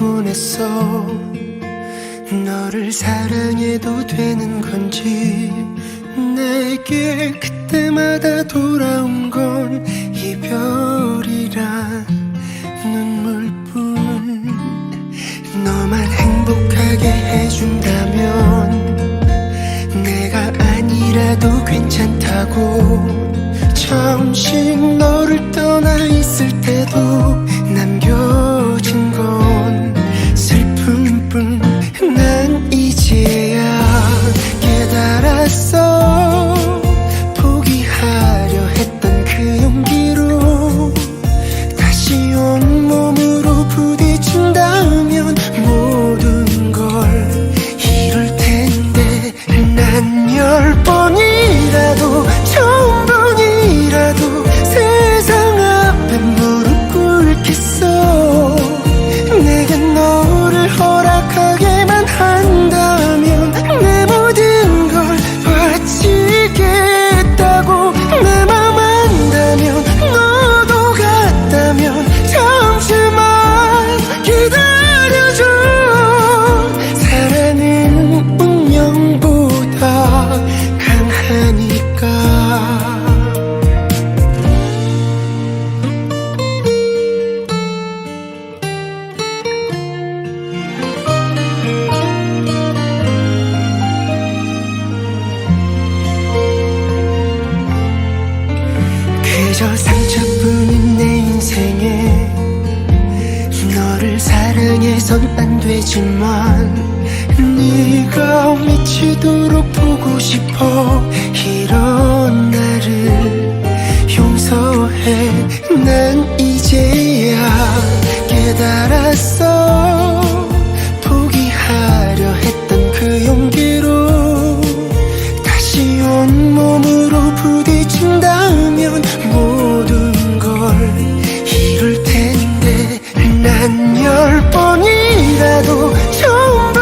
모르겠어 너를 사랑해도 되는 건지 내게 그때마다 돌아온 건 이별이란 눈물뿐. 너만 행복하게 해준다면 내가 아니라도 괜찮다고. 잠시 너를 떠나 있을 때도 그저 상처뿐인 내 인생에 너를 사랑해선 안 되지만 네가 미치도록 보고 싶어 이런 나를 용서해. 난 이제야 깨달았어 천번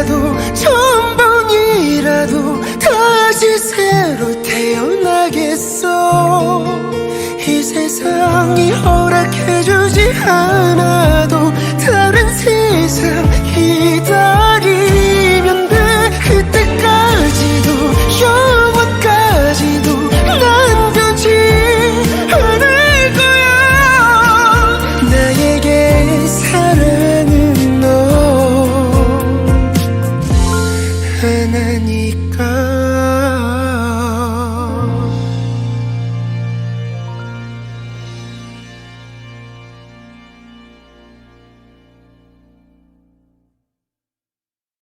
이라도 천번이라도 다시 새로 태어나겠어. 이 세상이 허락해주지 않아도 다른 세상